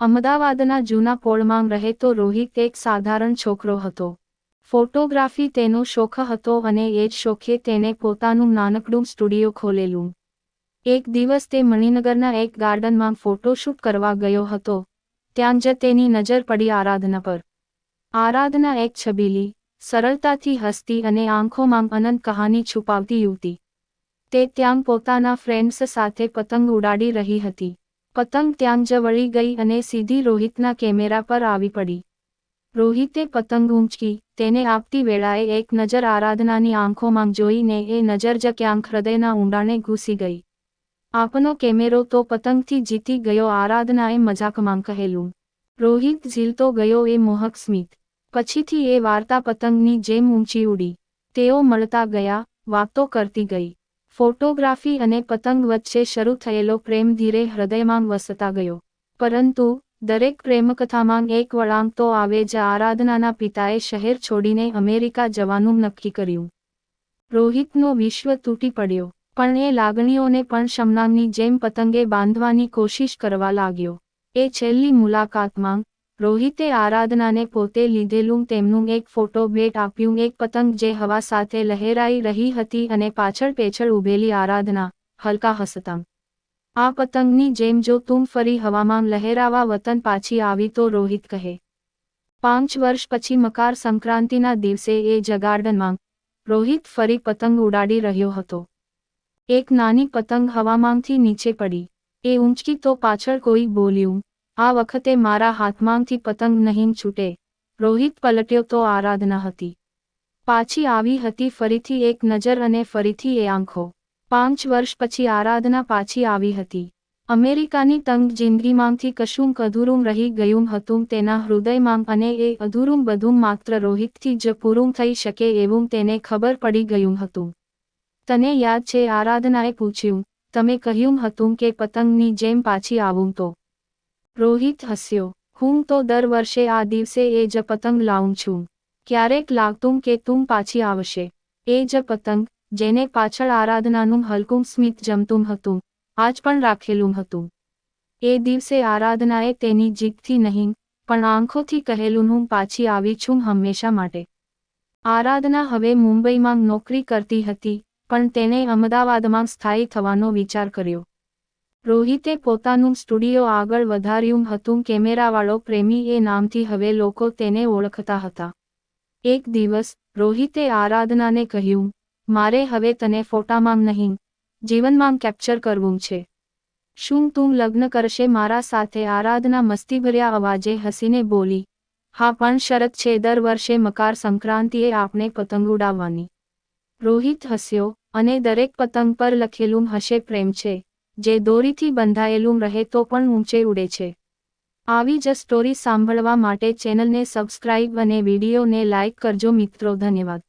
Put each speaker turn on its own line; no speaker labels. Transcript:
અમદાવાદના જૂના પોળમાં રહેતો રોહિત એક સાધારણ છોકરો હતો. ફોટોગ્રાફી તેનો શોખ હતો અને એ જ શોખે તેને પોતાનું નાનકડું સ્ટુડિયો ખોલેલું. એક દિવસ તે મણિનગરના એક ગાર્ડનમાં ફોટોશૂટ કરવા ગયો હતો. ત્યાં જ તેની નજર પડી આરાધના પર. આરાધના એક છબીલી, સરળતાથી હસતી અને આંખોમાં અનંત કહાની છુપાવતી યુવતી. તે ત્યાં પોતાના ફ્રેન્ડ્સ સાથે પતંગ ઉડાડી રહી હતી. પતંગ ત્યાં જ વળી ગઈ અને સીધી રોહિતના કેમેરા પર આવી પડી. રોહિતે પતંગ ઊંચકી, તેને આપતી વેળાએ એક નજર આરાધનાની આંખોમાં જોઈને એ નજર જ ક્યાંક હૃદયના ઊંડાણે ઘૂસી ગઈ. આપનો કેમેરો તો પતંગથી જીતી ગયો, આરાધનાએ મજાકમાં કહેલું. રોહિત ઝીલતો ગયો એ મોહક સ્મિત પછીથી એ વાર્તા પતંગની જેમ ઊંચી ઉડી. તેઓ મળતા ગયા, વાતો કરતી ગઈ. ફોટોગ્રાફી અને પતંગ વચ્ચે શરૂ થયેલો પ્રેમ ધીરે હૃદયમાં વસતા ગયો. પરંતુ, દરેક પ્રેમકથામાં એક વળાંક તો આવે જ આરાધનાના પિતાએ શહેર છોડીને અમેરિકા જવાનું નક્કી કર્યું. રોહિતનો વિશ્વ તૂટી પડ્યો, પણ એ લાગણીઓને પણ શમનાની જેમ પતંગે બાંધવાની કોશિશ કરવા લાગ્યો. એ છેલ્લી મુલાકાતમાં રોહિતે આરાધનાને પોતે લીધેલું તેમનું એક ફોટો ભેટ આપ્યું. એક પતંગ જે હવા સાથે લહેરાઈ રહી હતી અને પાછળ પેછળ ઉભેલી આરાધના, હલકા હસતાં. આ પતંગની જેમ જો તું ફરી હવામાં લહેરાવા વતન પાછી આવી તો રોહિત કહે, પાંચ વર્ષ પછી મકાર સંક્રાંતિના દિવસે એ જગાર્ડનમાં રોહિત ફરી પતંગ ઉડાડી રહ્યો હતો. એક નાની પતંગ હવામાંથી નીચે પડી. એ ઊંચકી તો પાછળ કોઈ બોલ્યું આ વખતે મારા હાથમાંથી પતંગ નહીં છૂટે. રોહિત પલટ્યો તો આરાધના હતી. પાછી આવી હતી ફરીથી એક નજર અને ફરીથી એ આંખો. પાંચ વર્ષ પછી આરાધના પાછી આવી હતી. અમેરિકાની તંગ જિંદગીમાંથી કશુંક અધૂરું રહી ગયું હતું તેના હૃદયમાં અને એ અધૂરું બધું માત્ર રોહિતથી જ પૂરું થઈ શકે એવું તેને ખબર પડી ગયું હતું. તને યાદ છે, આરાધનાએ પૂછ્યું, તમે કહ્યું હતું કે પતંગની જેમ પાછી આવું તો રોહિત હસ્યો. હું તો દર વર્ષે આ દિવસે એ જ પતંગ લાવું છું. ક્યારેક લાગતું કે તું પાછી આવશે. એ જ પતંગ, જેને પાછળ આરાધનાનું હલકું સ્મિત જમતું હતું. આજ પણ રાખેલું હતું. એ દિવસે આરાધનાએ તેની જીતથી નહીં, પણ આંખોથી કહેલું, હું પાછી આવી છું હંમેશા માટે. આરાધના હવે મુંબઈમાં નોકરી કરતી હતી, પણ તેણે અમદાવાદમાં સ્થાયી થવાનો વિચાર કર્યો. રોહિતે પોતાનું સ્ટુડિયો આગળ વધાર્યું હતું. કેમેરાવાળો પ્રેમી એ નામથી હવે લોકો તેને ઓળખતા હતા. એક દિવસ, રોહિતે આરાધનાને કહ્યું, મારે હવે તને ફોટામાં નહીં, જીવનમાં કેપ્ચર કરવું છે. શું તું લગ્ન કરશે? મારા સાથે આરાધના મસ્તીભર્યા અવાજે હસીને બોલી, હા, પણ શરત છે. દર વર્ષે મકાર સંક્રાંતિએ આપણે પતંગ ઉડાવવાની. રોહિત હસ્યો, અને દરેક પતંગ પર લખેલું હશે, પ્રેમ છે. જે દોરીથી બંધાયેલું રહે તો પણ ઊંચે ઉડે છે. આવી જ સ્ટોરી સાંભળવા માટે ચેનલને સબસ્ક્રાઇબ અને વિડીયોને લાઇક કરજો મિત્રો, ધન્યવાદ.